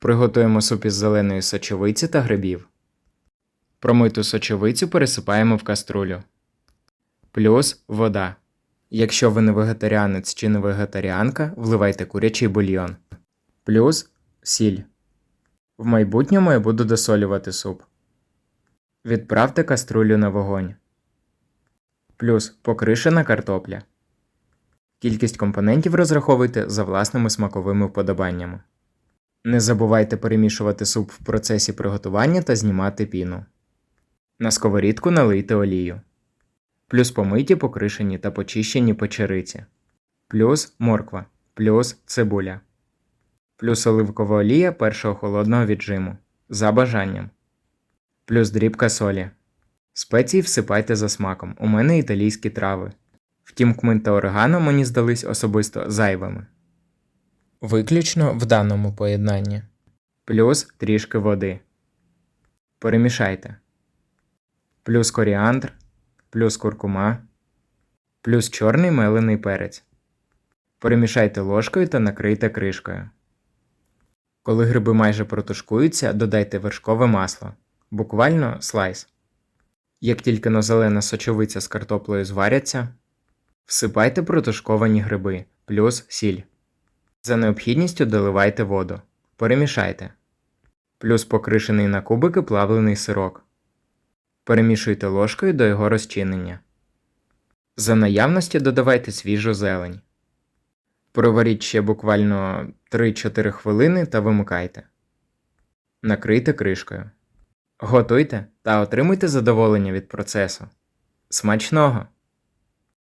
Приготуємо суп із зеленої сочовиці та грибів. Промиту сочовицю пересипаємо в каструлю. Плюс вода. Якщо ви не вегетаріанець чи не вегетаріанка, вливайте курячий бульйон. Плюс сіль. В майбутньому я буду досолювати суп. Відправте каструлю на вогонь. Плюс покришена картопля. Кількість компонентів розраховуйте за власними смаковими вподобаннями. Не забувайте перемішувати суп в процесі приготування та знімати піну. На сковорідку налийте олію. Плюс помиті, покришені та почищені печериці. Плюс морква. Плюс цибуля. Плюс оливкова олія першого холодного віджиму. За бажанням. Плюс дрібка солі. Спеції всипайте за смаком. У мене італійські трави. Втім, кмин та орегано мені здались особисто зайвими. Виключно в даному поєднанні. Плюс трішки води. Перемішайте. Плюс коріандр, плюс куркума, плюс чорний мелений перець. Перемішайте ложкою та накрийте кришкою. Коли гриби майже протушкуються, додайте вершкове масло, буквально слайс. Як тільки но зелена сочовиця з картоплею зваряться, всипайте протушковані гриби, плюс сіль. За необхідністю доливайте воду. Перемішайте. Плюс покришений на кубики плавлений сирок. Перемішуйте ложкою до його розчинення. За наявності додавайте свіжу зелень. Проваріть ще буквально 3-4 хвилини та вимикайте. Накрийте кришкою. Готуйте та отримуйте задоволення від процесу. Смачного!